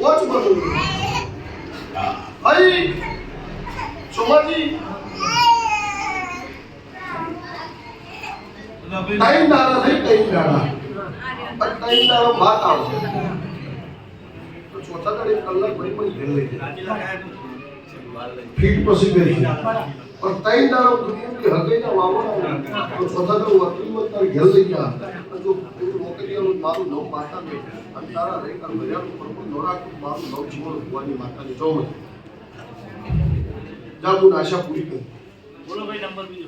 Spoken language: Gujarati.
વોચ બોલો હઈ સોમાજી. ટાઈમ દાડા થઈ ટાઈમ દાડા પણ ટાઈમ દાડો ભાત આવશે. તો ચોથા દાડે કલાક ભાઈ પણ ઘેર લઈ જાય. ફીટ પછી કરી પણ ત્રણ દાડો હગાઈના વાવણા તો ચોથા દાડો વકીલમાં તારે ઘેર લઈ ગયા મોકલિયાનું મારું નવ માતા ને અને તારા રહી કર પ્રભુ નવરાતું મારું નવ જીવન ભગવાનની માતાની ચોમત જા આશા પૂરી કરી બોલો ભાઈ નંબર બીજો.